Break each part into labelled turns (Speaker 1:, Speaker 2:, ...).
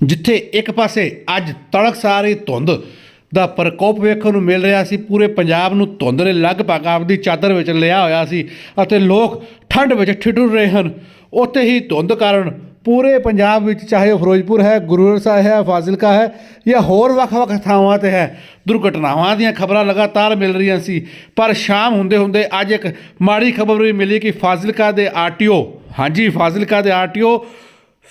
Speaker 1: ਜਿੱਥੇ ਇੱਕ ਪਾਸੇ ਅੱਜ ਤੜਕਸਾਰੀ ਧੁੰਦ ਦਾ ਪ੍ਰਕੋਪ ਵੇਖਣ ਨੂੰ ਮਿਲ ਰਿਹਾ ਸੀ, ਪੂਰੇ ਪੰਜਾਬ ਨੂੰ ਧੁੰਦ ਨੇ ਲਗਭਗ ਆਪਦੀ ਚਾਦਰ ਵਿੱਚ ਲਿਆ ਹੋਇਆ ਸੀ ਅਤੇ ਲੋਕ ਠੰਡ ਵਿੱਚ ਠਿਠੁਰ ਰਹੇ ਹਨ। ਉੱਥੇ ਹੀ ਧੁੰਦ ਕਾਰਨ ਪੂਰੇ ਪੰਜਾਬ ਵਿੱਚ ਚਾਹੇ ਉਹ ਫਿਰੋਜ਼ਪੁਰ ਹੈ, ਗੁਰੂ ਸਾਹਿਬ ਹੈ, ਫਾਜ਼ਿਲਕਾ ਹੈ ਜਾਂ ਹੋਰ ਵੱਖ-ਵੱਖ ਥਾਵਾਂ ਤੇ ਹੈ, ਦੁਰਘਟਨਾਵਾਂ ਦੀਆਂ ਖਬਰਾਂ ਲਗਾਤਾਰ ਮਿਲ ਰਹੀਆਂ ਸੀ। ਪਰ ਸ਼ਾਮ ਹੁੰਦੇ ਹੁੰਦੇ ਅੱਜ ਇੱਕ ਮਾੜੀ ਖਬਰ ਵੀ ਮਿਲੀ ਕਿ ਫਾਜ਼ਿਲਕਾ ਦੇ ਆਰਟੀਓ, ਹਾਂਜੀ, ਫਾਜ਼ਿਲਕਾ ਦੇ ਆਰਟੀਓ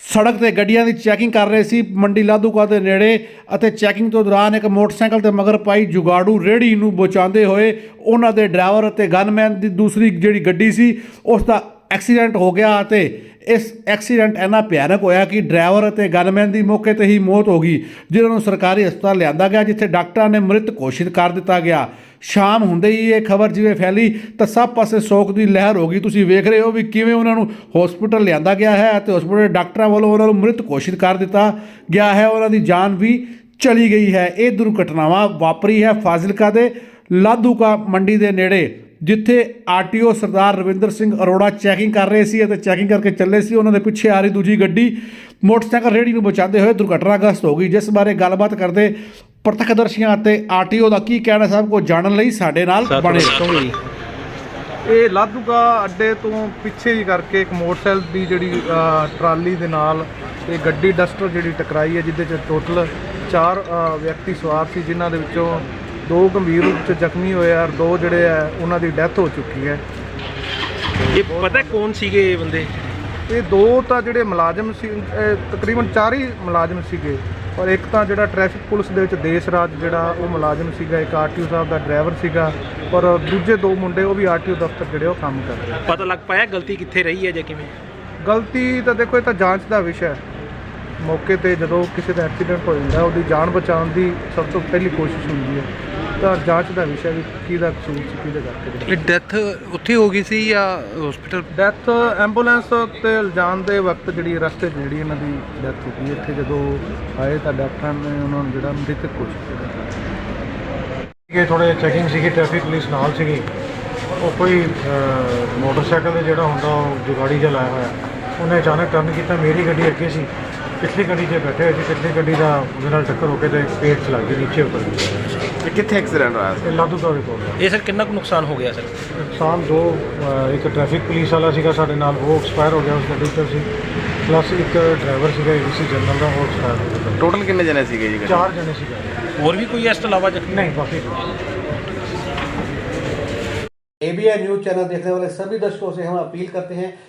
Speaker 1: ਸੜਕ ਤੇ ਗੱਡੀਆਂ ਦੀ ਚੈਕਿੰਗ ਕਰ ਰਹੇ ਸੀ, ਮੰਡੀ ਲਾਧੂਕਾ ਦੇ ਨੇੜੇ ਅਤੇ ਚੈਕਿੰਗ ਤੋਂ ਦੌਰਾਨ ਇੱਕ ਮੋਟਰਸਾਈਕਲ ਤੇ ਮਗਰ ਪਾਈ ਜੁਗਾੜੂ ਰੇੜੀ ਨੂੰ ਬਚਾਉਂਦੇ ਹੋਏ ਉਹਨਾਂ ਦੇ ਡਰਾਈਵਰ ਅਤੇ ਗਨਮੈਨ ਦੀ ਦੂਸਰੀ ਜਿਹੜੀ ਗੱਡੀ ਸੀ, ਉਸ ਦਾ ਐਕਸੀਡੈਂਟ ਹੋ ਗਿਆ ਅਤੇ ਇਸ ਐਕਸੀਡੈਂਟ ਇੰਨਾ ਭਿਆਨਕ ਹੋਇਆ ਕਿ ਡਰਾਈਵਰ ਅਤੇ ਗਨਮੈਨ ਦੀ ਮੌਕੇ ਤੇ ਹੀ ਮੌਤ ਹੋ ਗਈ, ਜਿਨ੍ਹਾਂ ਨੂੰ ਸਰਕਾਰੀ ਹਸਪਤਾਲ ਲਿਆਂਦਾ ਗਿਆ, ਜਿੱਥੇ ਡਾਕਟਰਾਂ ਨੇ ਮ੍ਰਿਤ ਘੋਸ਼ਿਤ ਕਰ ਦਿੱਤਾ ਗਿਆ। ਸ਼ਾਮ ਹੁੰਦੇ ਹੀ ਇਹ ਖਬਰ ਜਿਵੇਂ ਫੈਲੀ, ਤਾਂ ਸਭ ਪਾਸੇ ਸੋਗ ਦੀ ਲਹਿਰ ਹੋ ਗਈ। ਤੁਸੀਂ ਵੇਖ ਰਹੇ ਹੋ ਵੀ ਕਿਵੇਂ ਉਹਨਾਂ ਨੂੰ ਹਸਪੀਟਲ ਲਿਆਂਦਾ ਗਿਆ ਹੈ ਅਤੇ ਹਸਪੀਟਲ ਡਾਕਟਰਾਂ ਵੱਲੋਂ ਉਹਨਾਂ ਨੂੰ ਮ੍ਰਿਤ ਘੋਸ਼ਿਤ ਕਰ ਦਿੱਤਾ ਗਿਆ ਹੈ। ਉਹਨਾਂ ਦੀ ਜਾਨ ਵੀ ਚਲੀ ਗਈ ਹੈ। ਇਹ ਦੁਰਘਟਨਾਵਾਂ ਵਾਪਰੀ ਹੈ ਫਾਜ਼ਿਲਕਾ ਦੇ ਲਾਧੂਕਾ ਮੰਡੀ ਦੇ ਨੇੜੇ। ਜਿੱਥੇ ਆਰਟੀਓ ਸਰਦਾਰ ਰਵਿੰਦਰ ਸਿੰਘ ਅਰੋੜਾ ਚੈਕਿੰਗ ਕਰ ਰਹੇ ਸੀ ਅਤੇ ਚੈਕਿੰਗ ਕਰਕੇ ਚੱਲੇ ਸੀ ਉਹਨਾਂ ਦੇ ਪਿੱਛੇ ਆ ਰਹੀ ਦੂਜੀ ਗੱਡੀ। ਮੋਟਰਸਾਈਕਲ ਰੇੜੀ ਨੂੰ ਬਚਾਉਂਦੇ ਹੋਏ ਦੁਰਘਟਨਾਗ੍ਰਸਤ ਹੋ ਗਈ ਜਿਸ ਬਾਰੇ ਗੱਲਬਾਤ ਕਰਦੇ ਪ੍ਰਤੱਖਦਰਸ਼ੀਆਂ ਅਤੇ ਆਰਟੀਓ ਦਾ ਕੀ ਕਹਿਣਾ ਸਭ ਕੁਝ ਜਾਣਨ ਲਈ ਸਾਡੇ ਨਾਲ ਬਣੇ ਰਹੋ
Speaker 2: ਇਹ ਲਾਧੂਗਾ ਅੱਡੇ ਤੋਂ ਪਿੱਛੇ ਹੀ ਕਰਕੇ ਇੱਕ ਮੋਟਰਸਾਈਕਲ ਦੀ ਜਿਹੜੀ ਟਰਾਲੀ ਦੇ ਨਾਲ ਇਹ ਗੱਡੀ ਡਸਟਰ ਜਿਹੜੀ ਟਕਰਾਈ ਹੈ ਜਿਹਦੇ ਚ ਟੋਟਲ ਚਾਰ ਵਿਅਕਤੀ ਸਵਾਰ ਸੀ ਜਿਨ੍ਹਾਂ ਦੇ ਵਿੱਚੋਂ ਦੋ ਗੰਭੀਰ ਰੂਪ ਚ ਜ਼ਖਮੀ ਹੋਏ ਆ ਔਰ ਦੋ ਜਿਹੜੇ ਆ ਉਹਨਾਂ ਦੀ ਡੈਥ ਹੋ ਚੁੱਕੀ ਹੈ।
Speaker 3: ਇਹ ਪਤਾ ਕੌਣ ਸੀਗੇ ਇਹ ਬੰਦੇ?
Speaker 2: ਇਹ ਦੋ ਤਾਂ ਜਿਹੜੇ ਮੁਲਾਜ਼ਮ ਸੀ ਇਹ ਤਕਰੀਬਨ ਚਾਰ ਹੀ ਮੁਲਾਜ਼ਮ ਸੀਗੇ। ਔਰ ਇੱਕ ਤਾਂ ਜਿਹੜਾ ਟ੍ਰੈਫਿਕ ਪੁਲਿਸ ਦੇ ਵਿੱਚ ਦੇਸ਼ ਰਾਜ ਜਿਹੜਾ ਉਹ ਮੁਲਾਜ਼ਮ ਸੀਗਾ ਇੱਕ ਆਰਟੀਓ ਸਾਹਿਬ ਦਾ ਡਰਾਈਵਰ ਸੀਗਾ। ਔਰ ਦੂਜੇ ਦੋ ਮੁੰਡੇ ਉਹ ਵੀ ਆਰਟੀਓ ਦਫ਼ਤਰ ਜਿਹੜੇ ਉਹ ਕੰਮ ਕਰ ਰਹੇ।
Speaker 3: ਪਤਾ ਲੱਗ ਪਾਇਆ ਗਲਤੀ ਕਿੱਥੇ ਰਹੀ ਹੈ ਜਾਂ ਕਿਵੇਂ?
Speaker 2: ਗਲਤੀ ਤਾਂ ਦੇਖੋ ਇਹ ਤਾਂ ਜਾਂਚ ਦਾ ਵਿਸ਼ਾ ਹੈ। ਮੌਕੇ ਤੇ ਜਦੋਂ ਕਿਸੇ ਦਾ ਐਕਸੀਡੈਂਟ ਹੋ ਜਾਂਦਾ ਉਹਦੀ ਜਾਨ ਬਚਾਉਣ ਦੀ ਸਭ ਤੋਂ ਪਹਿਲੀ ਕੋਸ਼ਿਸ਼ ਹੁੰਦੀ ਹੈ। ਤਾਂ ਜਾਂਚ ਦਾ ਵਿਸ਼ਾ ਵੀ ਕਿਹਦਾ ਕਸੂਰ ਸੀ ਕਿਹਦੇ ਕਰਕੇ
Speaker 4: ਇਹ ਡੈਥ ਉੱਥੇ ਹੋ ਗਈ ਸੀ ਜਾਂ ਹਸਪੀਟਲ
Speaker 2: ਡੈਥ ਐਂਬੂਲੈਂਸ ਤੇ ਲਿਜਾਣ ਦੇ ਵਕਤ ਜਿਹੜੀ ਰਸਤੇ 'ਚ ਜਿਹੜੀ ਇਹਨਾਂ ਦੀ ਡੈਥ ਹੋ ਗਈ ਇੱਥੇ ਜਦੋਂ ਆਏ ਤਾਂ ਡਾਕਟਰਾਂ ਨੇ ਉਹਨਾਂ ਨੂੰ ਜਿਹੜਾ ਮ੍ਰਿਤਕ ਘੋਸ਼ਿਤ ਕੀਤਾ
Speaker 5: ਕਿ ਥੋੜੇ ਚੈਕਿੰਗ ਸੀਗੀ ਟ੍ਰੈਫਿਕ ਪੁਲਿਸ ਨਾਲ ਸੀਗੀ। ਉਹ ਕੋਈ ਮੋਟਰਸਾਈਕਲ ਤੇ ਜਿਹੜਾ ਹੁੰਦਾ ਉਹ ਜੁਗਾੜੀ ਜਿਹਾ ਲਾਇਆ ਹੋਇਆ। ਉਹਨੇ ਅਚਾਨਕ ਟਰਨ ਕੀਤਾ ਮੇਰੀ ਗੱਡੀ ਅੱਗੇ ਸੀ। ਪਿਛਲੀ ਗੱਡੀ 'ਚ ਬੈਠੇ ਹੋਏ ਸੀ ਪਿਛਲੀ ਗੱਡੀ ਦਾ ਉਹਦੇ ਨਾਲ ਟੱਕਰ ਹੋ ਕੇ ਤੇ ਪੇਟ 'ਚ ਲੱਗ ਗਈ ਨੀਚੇ ਉੱਤਰ ਗਈ
Speaker 6: ਤੇ ਕਿੱਥੇ ਐਕਸੀਡੈਂਟ ਹੋਇਆ ਸੀ
Speaker 5: ਤੇ ਲਾਦੂ ਦਾ ਰਿਪੋਰਟ
Speaker 3: ਇਹ ਸਰ ਕਿੰਨਾ ਕੁ ਨੁਕਸਾਨ ਹੋ ਗਿਆ ਸਰ
Speaker 5: ਨੁਕਸਾਨ ਦੋ ਅਹ, ਇੱਕ ਟ੍ਰੈਫਿਕ ਪੁਲਿਸ ਵਾਲਾ ਸੀਗਾ ਸਾਡੇ ਨਾਲ ਉਹ ਐਕਸਪਾਇਰ ਹੋ ਗਿਆ ਉਸ ਗੱਡੀ 'ਚ ਸੀ ਪਲੱਸ ਇੱਕ ਡਰਾਈਵਰ ਸੀਗਾ ਏਬੀਸੀ ਜਨਰਲ ਦਾ ਉਹ ਐਕਸਪਾਇਰ ਹੋ ਗਿਆ
Speaker 6: ਟੋਟਲ ਕਿੰਨੇ ਜਣੇ ਸੀਗੇ ਜੀ ਗੱਡੀ 'ਚ?
Speaker 5: ਚਾਰ ਜਣੇ ਸੀਗੇ
Speaker 3: ਹੋਰ ਵੀ ਕੋਈ ਇਸ ਤੋਂ ਇਲਾਵਾ ਜ਼ਖਮੀ
Speaker 5: ਨਹੀਂ ਬਾਕੀ ਕੋਈ।
Speaker 1: एबीएन न्यूज चैनल देखने वाले सभी दर्शकों से हम अपील करते हैं